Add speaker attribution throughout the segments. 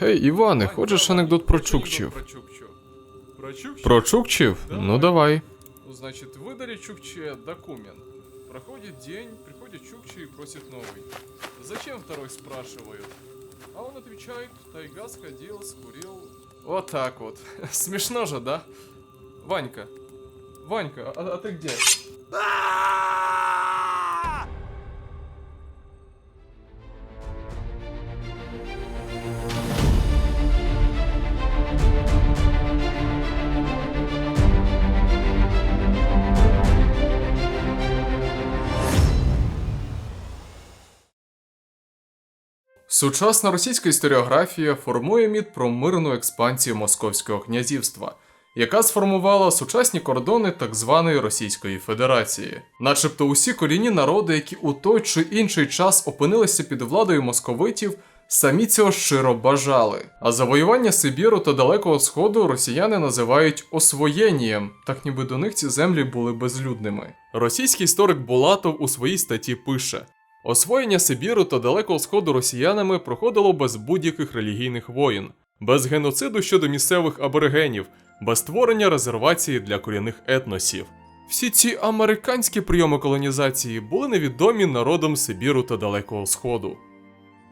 Speaker 1: Гей, Іване, хочеш анекдот про чукчів?
Speaker 2: Про Чукчу. Про Чукчу?
Speaker 1: Про чукчів? Ну давай.
Speaker 2: Ну, значит, выдали Чукче документ. Проходит день, приходит Чукче и просит новый. Зачем второй спрашивают? А он отвечает, тайга сходил, скурил. Вот так вот. Смешно же, да? Ванька. Ванька, а, а ты где? Сучасна російська історіографія формує міт про мирну експансію Московського князівства, яка сформувала сучасні кордони так званої Російської Федерації, начебто усі корінні народи, які у той чи інший час опинилися під владою московитів, самі цього щиро бажали. А завоювання Сибіру та Далекого Сходу росіяни називають освоєнням, так ніби до них ці землі були безлюдними. Російський історик Булатов у своїй статті пише. Освоєння Сибіру та Далекого Сходу росіянами проходило без будь-яких релігійних воїн, без геноциду щодо місцевих аборигенів, без створення резервації для корінних етносів. Всі ці американські прийоми колонізації були невідомі народам Сибіру та Далекого Сходу.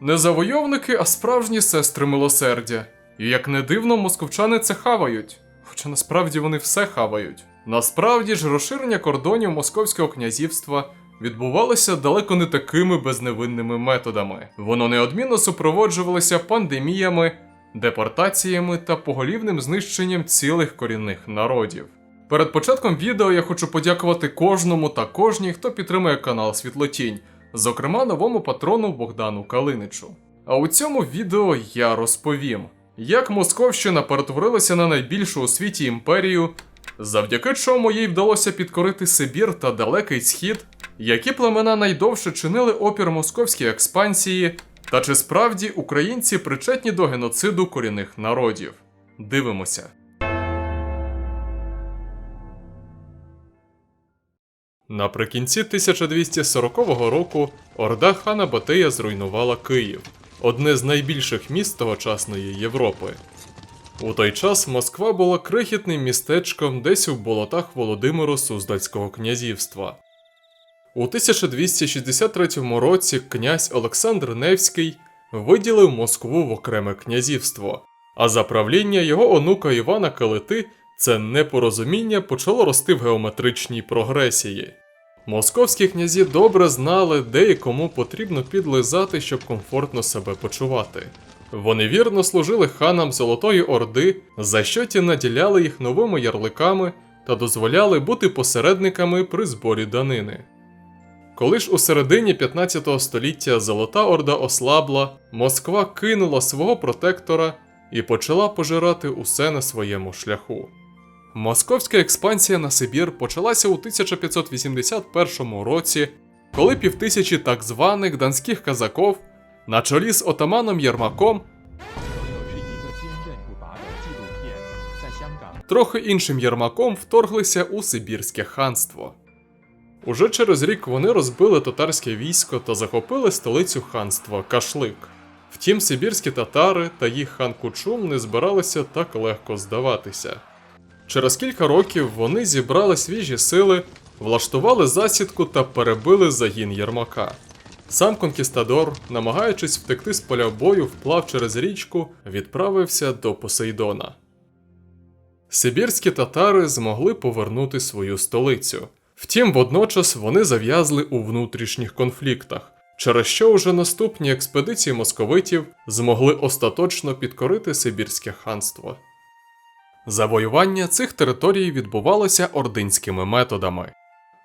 Speaker 2: Не завойовники, а справжні сестри милосердя. І як не дивно, московчани це хавають. Хоча насправді вони все хавають. Насправді ж розширення кордонів Московського князівства відбувалося далеко не такими безневинними методами. Воно неодмінно супроводжувалося пандеміями, депортаціями та поголівним знищенням цілих корінних народів. Перед початком відео я хочу подякувати кожному та кожній, хто підтримує канал Світлотінь, зокрема новому патрону Богдану Калиничу. А у цьому відео я розповім, як Московщина перетворилася на найбільшу у світі імперію, завдяки чому їй вдалося підкорити Сибір та Далекий Схід, які племена найдовше чинили опір московській експансії, та чи справді українці причетні до геноциду корінних народів? Дивимося. Наприкінці 1240 року Орда хана Батия зруйнувала Київ, одне з найбільших міст тогочасної Європи. У той час Москва була крихітним містечком десь у болотах Володимиру Суздальського князівства. У 1263 році князь Олександр Невський виділив Москву в окреме князівство, а за правління його онука Івана Калити це непорозуміння почало рости в геометричній прогресії. Московські князі добре знали, де і кому потрібно підлизати, щоб комфортно себе почувати. Вони вірно служили ханам Золотої Орди, за що ті наділяли їх новими ярликами та дозволяли бути посередниками при зборі данини. Коли ж у середині 15 століття Золота Орда ослабла, Москва кинула свого протектора і почала пожирати усе на своєму шляху. Московська експансія на Сибір почалася у 1581 році, коли півтисячі так званих донських казаков на чолі з отаманом Єрмаком, трохи іншим Єрмаком вторглися у Сибірське ханство. Уже через рік вони розбили татарське військо та захопили столицю ханства Кашлик. Втім, Сибірські татари та їх хан Кучум не збиралися так легко здаватися. Через кілька років вони зібрали свіжі сили, влаштували засідку та перебили загін Єрмака. Сам конкістадор, намагаючись втекти з поля бою, вплав через річку, відправився до Посейдона. Сибірські татари змогли повернути свою столицю. Втім, водночас вони зав'язли у внутрішніх конфліктах, через що уже наступні експедиції московитів змогли остаточно підкорити Сибірське ханство. Завоювання цих територій відбувалося ординськими методами.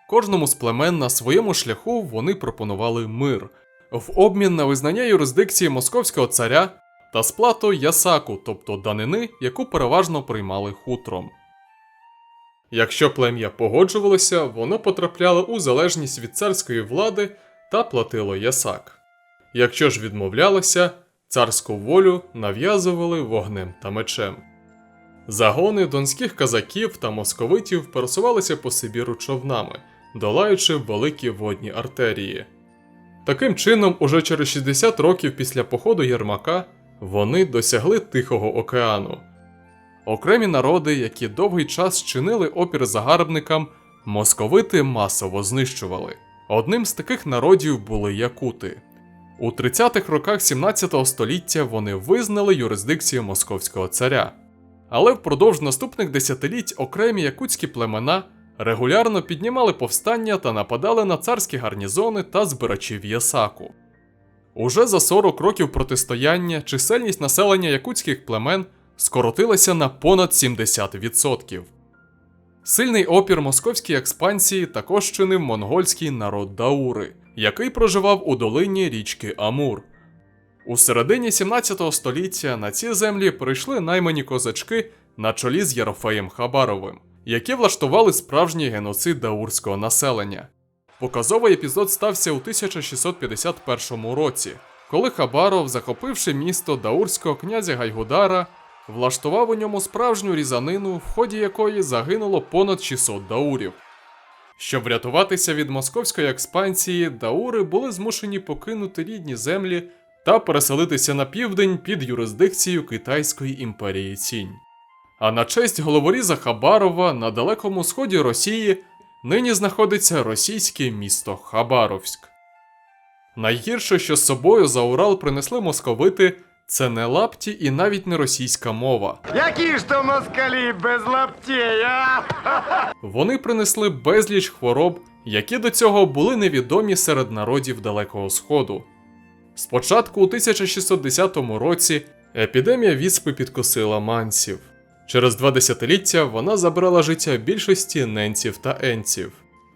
Speaker 2: Кожному з племен на своєму шляху вони пропонували мир в обмін на визнання юрисдикції московського царя та сплату ясаку, тобто данини, яку переважно приймали хутром. Якщо плем'я погоджувалося, воно потрапляло у залежність від царської влади та платило ясак. Якщо ж відмовлялося, царську волю нав'язували вогнем та мечем. Загони донських казаків та московитів пересувалися по Сибіру човнами, долаючи великі водні артерії. Таким чином, уже через 60 років після походу Єрмака вони досягли Тихого океану. Окремі народи, які довгий час чинили опір загарбникам, московити масово знищували. Одним з таких народів були якути. У 30-х роках 17 століття вони визнали юрисдикцію московського царя. Але впродовж наступних десятиліть окремі якутські племена регулярно піднімали повстання та нападали на царські гарнізони та збирачів Ясаку. Уже за 40 років протистояння чисельність населення якутських племен скоротилася на понад 70%. Сильний опір московській експансії також чинив монгольський народ Даури, який проживав у долині річки Амур. У середині 17 століття на ці землі прийшли наймані козачки на чолі з Єрофеєм Хабаровим, які влаштували справжній геноцид даурського населення. Показовий епізод стався у 1651 році, коли Хабаров, захопивши місто даурського князя Гайгудара, влаштував у ньому справжню різанину, в ході якої загинуло понад 600 даурів. Щоб врятуватися від московської експансії, даури були змушені покинути рідні землі та переселитися на південь під юрисдикцію Китайської імперії Цінь. А на честь головоріза Хабарова на далекому сході Росії нині знаходиться російське місто Хабаровськ. Найгірше, що з собою за Урал принесли московити, це не лапті і навіть не російська мова.
Speaker 3: Які ж то москалі без лаптей, а?
Speaker 2: Вони принесли безліч хвороб, які до цього були невідомі серед народів Далекого Сходу. Спочатку у 1610 році епідемія віспи підкосила манців. Через два десятиліття вона забрала життя більшості ненців та енців.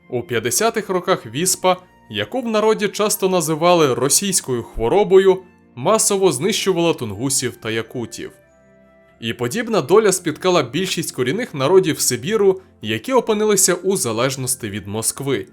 Speaker 2: У 50-х роках віспа, яку в народі часто називали російською хворобою, масово знищувала тунгусів та якутів. І подібна доля спіткала більшість корінних народів Сибіру, які опинилися у залежності від Москви.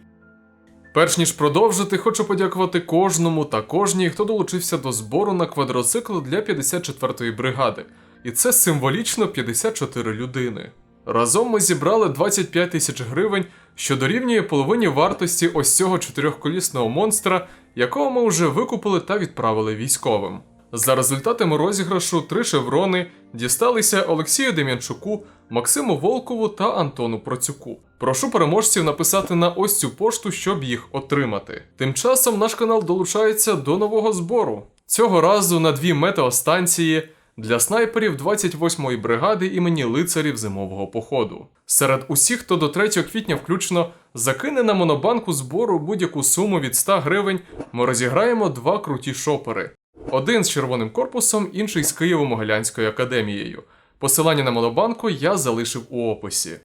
Speaker 2: Перш ніж продовжити, хочу подякувати кожному та кожній, хто долучився до збору на квадроцикл для 54-ї бригади. І це символічно 54 людини. Разом ми зібрали 25 тисяч гривень, що дорівнює половині вартості ось цього чотирьохколісного монстра, якого ми вже викупили та відправили військовим. За результатами розіграшу три шеврони дісталися Олексію Дем'янчуку, Максиму Волкову та Антону Процюку. Прошу переможців написати на ось цю пошту, щоб їх отримати. Тим часом наш канал долучається до нового збору. Цього разу на дві метеостанції для снайперів 28-ї бригади імені лицарів зимового походу. Серед усіх, хто до 3 квітня включно закине на монобанку збору будь-яку суму від 100 гривень, ми розіграємо два круті шопери. Один з червоним корпусом, інший з Києво-Могилянською академією. Посилання на монобанку я залишив у описі.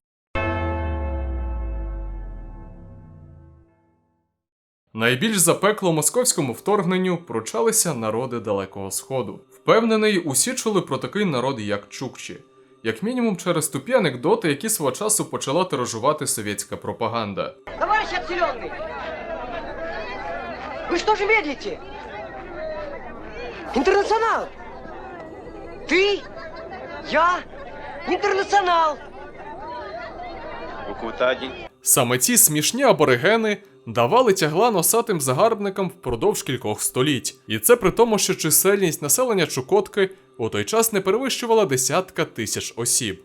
Speaker 2: Найбільш запекло московському вторгненню пручалися народи Далекого Сходу. Впевнений, усі чули про такий народ, як Чукчі, як мінімум через тупі анекдоти, які свого часу почала тиражувати совєтська пропаганда.
Speaker 4: Товарищ отселенный! Вы что же медлите? Интернационал! Ты? Я? Интернационал!
Speaker 2: Саме ці смішні аборигени давали тягла носатим загарбникам впродовж кількох століть, і це при тому, що чисельність населення Чукотки у той час не перевищувала десятка тисяч осіб.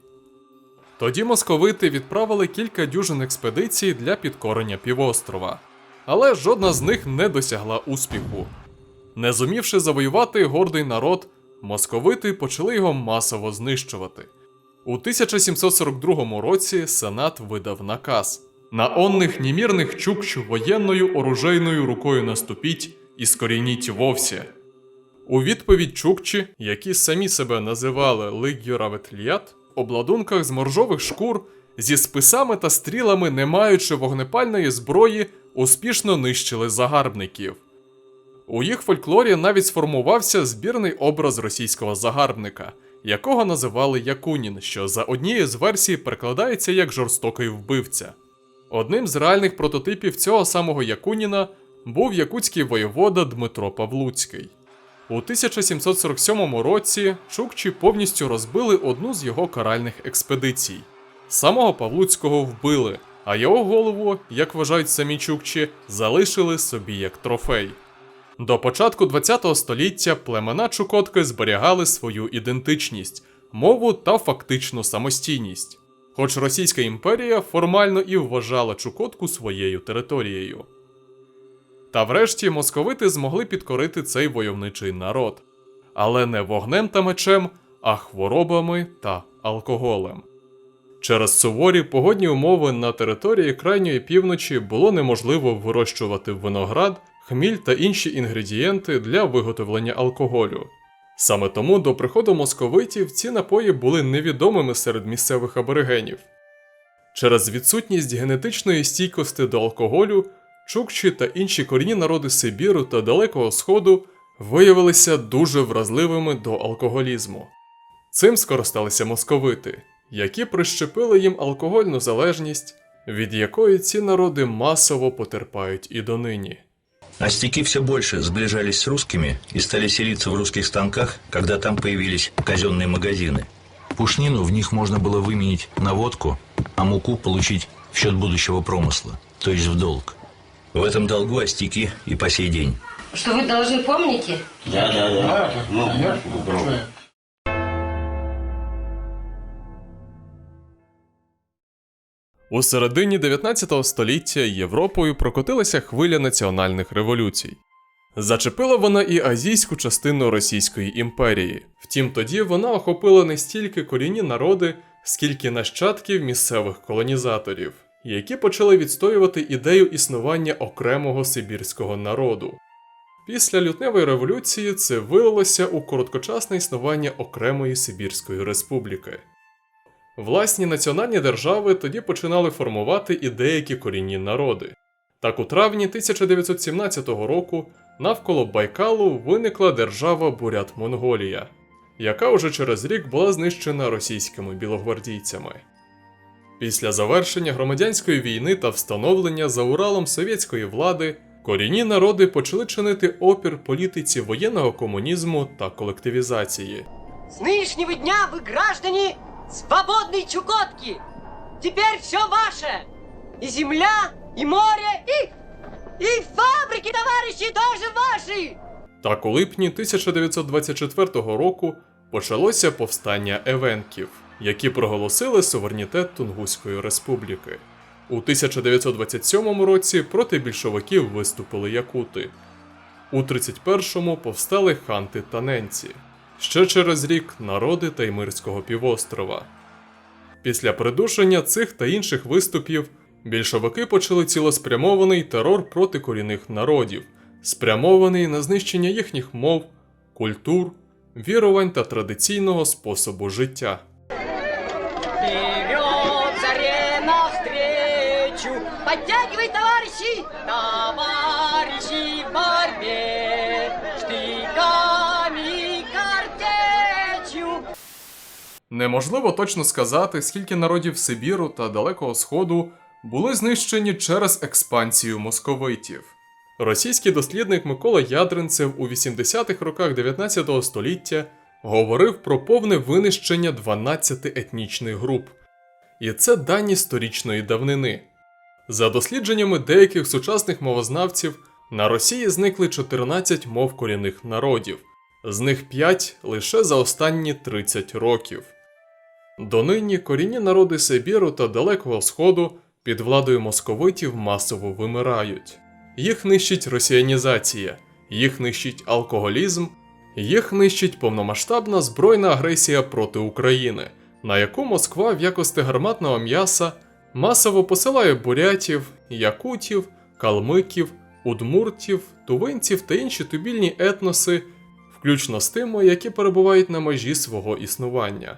Speaker 2: Тоді московити відправили кілька дюжин експедицій для підкорення півострова, але жодна з них не досягла успіху. Не зумівши завоювати гордий народ, московити почали його масово знищувати. У 1742 році Сенат видав наказ на онних немірних чукчу воєнною оружейною рукою наступіть і скорініть вовсі. У відповідь чукчі, які самі себе називали Лигюраветліят, обладунках з моржових шкур зі списами та стрілами, не маючи вогнепальної зброї, успішно нищили загарбників. У їх фольклорі навіть сформувався збірний образ російського загарбника, якого називали Якунін, що за однією з версій перекладається як жорстокий вбивця. Одним з реальних прототипів цього самого Якуніна був якутський воєвода Дмитро Павлуцький. У 1747 році чукчі повністю розбили одну з його каральних експедицій. Самого Павлуцького вбили, а його голову, як вважають самі чукчі, залишили собі як трофей. До початку ХХ століття племена Чукотки зберігали свою ідентичність, мову та фактичну самостійність. Хоч Російська імперія формально і вважала Чукотку своєю територією. Та врешті московити змогли підкорити цей войовничий народ, але не вогнем та мечем, а хворобами та алкоголем. Через суворі погодні умови на території крайньої півночі було неможливо вирощувати виноград, хміль та інші інгредієнти для виготовлення алкоголю. Саме тому до приходу московитів ці напої були невідомими серед місцевих аборигенів. Через відсутність генетичної стійкості до алкоголю чукчі та інші корінні народи Сибіру та Далекого Сходу виявилися дуже вразливими до алкоголізму. Цим скористалися московити, які прищепили їм алкогольну залежність, від якої ці народи масово потерпають і донині.
Speaker 5: Астяки все больше сближались с русскими и стали селиться в русских станках, когда там появились казенные магазины. Пушнину в них можно было выменить на водку, а муку получить в счет будущего промысла, то есть в долг. В этом долгу астяки и по сей день.
Speaker 6: Что вы должны помните?
Speaker 2: У середині 19 століття Європою прокотилася хвиля національних революцій. Зачепила вона і азійську частину Російської імперії. Втім, тоді вона охопила не стільки корінні народи, скільки нащадків місцевих колонізаторів, які почали відстоювати ідею існування окремого сибірського народу. Після лютневої революції це вилилося у короткочасне існування окремої Сибірської республіки. Власні національні держави тоді починали формувати і деякі корінні народи. Так у травні 1917 року навколо Байкалу виникла держава Бурят-Монголія, яка уже через рік була знищена російськими білогвардійцями. Після завершення громадянської війни та встановлення за Уралом совєтської влади корінні народи почали чинити опір політиці воєнного комунізму та колективізації.
Speaker 4: С нынешнего дня вы граждане свободной Чукотки. Теперь все ваше. И земля, и море, и... И фабрики, товарищи, тоже ваши.
Speaker 2: Так у липні 1924 року почалося повстання евенків, які проголосили суверенітет Тунгуської республіки. У 1927 році проти більшовиків виступили якути. У 31-му повстали ханти та ненці. Ще через рік народи Таймирського півострова. Після придушення цих та інших виступів більшовики почали цілеспрямований терор проти корінних народів, спрямований на знищення їхніх мов, культур, вірувань та традиційного способу життя.
Speaker 4: Вперед, заре навстречу!
Speaker 2: Неможливо точно сказати, скільки народів Сибіру та Далекого Сходу були знищені через експансію московитів. Російський дослідник Микола Ядринцев у 80-х роках 19 століття говорив про повне винищення 12 етнічних груп. І це дані сторічної давнини. За дослідженнями деяких сучасних мовознавців, на Росії зникли 14 мов корінних народів, з них 5 лише за останні 30 років. Донині корінні народи Сибіру та Далекого Сходу під владою московитів масово вимирають. Їх нищить росіянізація, їх нищить алкоголізм, їх нищить повномасштабна збройна агресія проти України, на яку Москва в якості гарматного м'яса масово посилає бурятів, якутів, калмиків, удмуртів, тувинців та інші тубільні етноси, включно з тими, які перебувають на межі свого існування.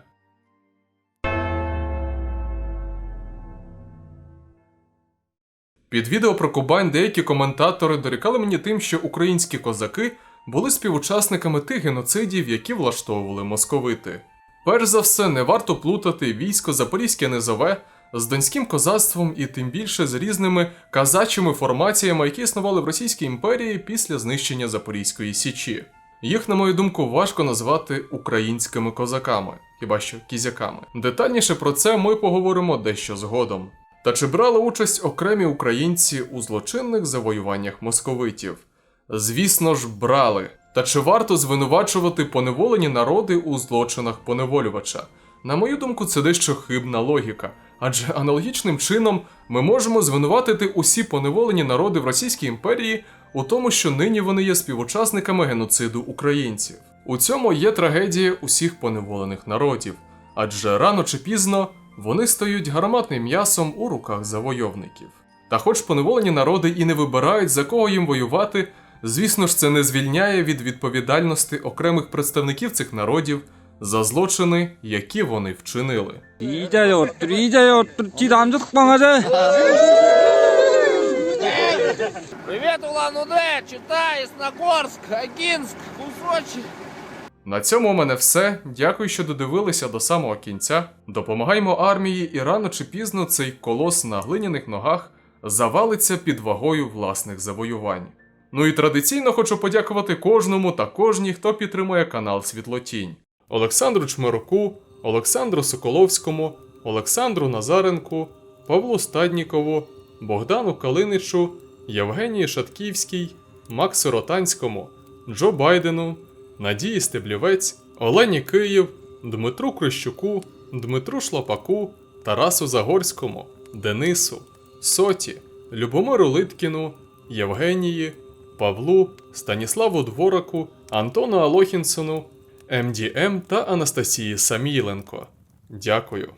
Speaker 2: Під відео про Кубань деякі коментатори дорікали мені тим, що українські козаки були співучасниками тих геноцидів, які влаштовували московити. Перш за все, не варто плутати військо Запорізьке Низове з донським козацтвом і тим більше з різними казачими формаціями, які існували в Російській імперії після знищення Запорізької Січі. Їх, на мою думку, важко назвати українськими козаками, хіба що кізяками. Детальніше про це ми поговоримо дещо згодом. Та чи брали участь окремі українці у злочинних завоюваннях московитів? Звісно ж, брали. Та чи варто звинувачувати поневолені народи у злочинах поневолювача? На мою думку, це дещо хибна логіка, адже аналогічним чином ми можемо звинуватити усі поневолені народи в Російській імперії у тому, що нині вони є співучасниками геноциду українців. У цьому є трагедія усіх поневолених народів, адже рано чи пізно вони стають гарматним м'ясом у руках завойовників. Та хоч поневолені народи і не вибирають, за кого їм воювати, звісно ж, це не звільняє від відповідальності окремих представників цих народів за злочини, які вони вчинили.
Speaker 7: Привіт, Улан-Удэ! Читай, Ясногорск, Агінськ, Кусочі.
Speaker 2: На цьому у мене все. Дякую, що додивилися до самого кінця. Допомагаймо армії, і рано чи пізно цей колос на глиняних ногах завалиться під вагою власних завоювань. Ну і традиційно хочу подякувати кожному та кожній, хто підтримує канал Світлотінь. Олександру Чмируку, Олександру Соколовському, Олександру Назаренку, Павлу Стаднікову, Богдану Калиничу, Євгенії Шатківській, Максу Ротанському, Джо Байдену, Надії Стеблівець, Олені Київ, Дмитру Крищуку, Дмитру Шлопаку, Тарасу Загорському, Денису, Соті, Любомиру Литкіну, Євгенії, Павлу, Станіславу Двораку, Антону Алохінсону, МДМ та Анастасії Самійленко. Дякую.